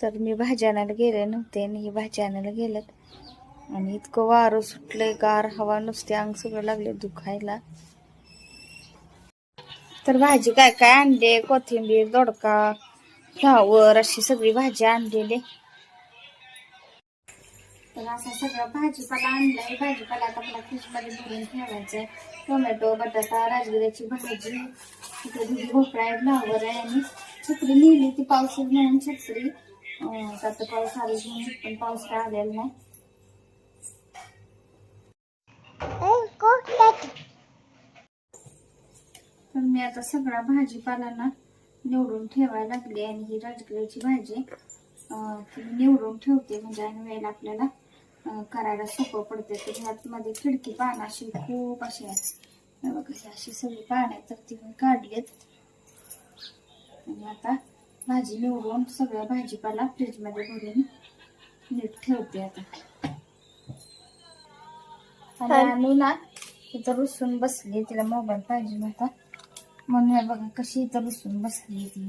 तर मी भाजी आणायला गेले नव्हते आणि ही भाजी आणायला गेलेत. आणि इतकं वारं सुटलंय गार हवा नुसते अंग सगळं लागले दुखायला. तर भाजी काय काय आणले? कोथिंबीर दोडका फ्लावर अशी सगळी भाजी आणलेली. तर असा सगळा भाजीपाला आणलाय. भाजीपाला आता मला फ्रीजमध्ये भरून ठेवायचा टोमॅटो बटाटा राजगिऱ्याची भाजी तिथे भोपळा आहे फ्लावर आहे आणि छत्री लिहिली ती पाऊस म्हणून छत्री. आता पाऊस आला म्हणून पण पाऊस काय आलेला नाही. मी आता सगळा भाजीपाला ना निवडून ठेवायला लागले आणि ही राजगिराची भाजी निवडून ठेवते म्हणजे आणि वेळेला आपल्याला करायला सोपं पडते. तर ह्यात मध्ये खिडकी पानं अशी खूप अशी आहेत. बघा अशी सगळी पानं आहेत तर ती मी काढलीत आणि आता भाजी निवडून सगळ्या भाजीपाला फ्रीजमध्ये भरून नीट ठेवते आता. आणि ना इथं रुसून बसली तिला मोबाईल पाहिजे नव्हता म्हणून बघा कशी इथं रुसून बसली ती.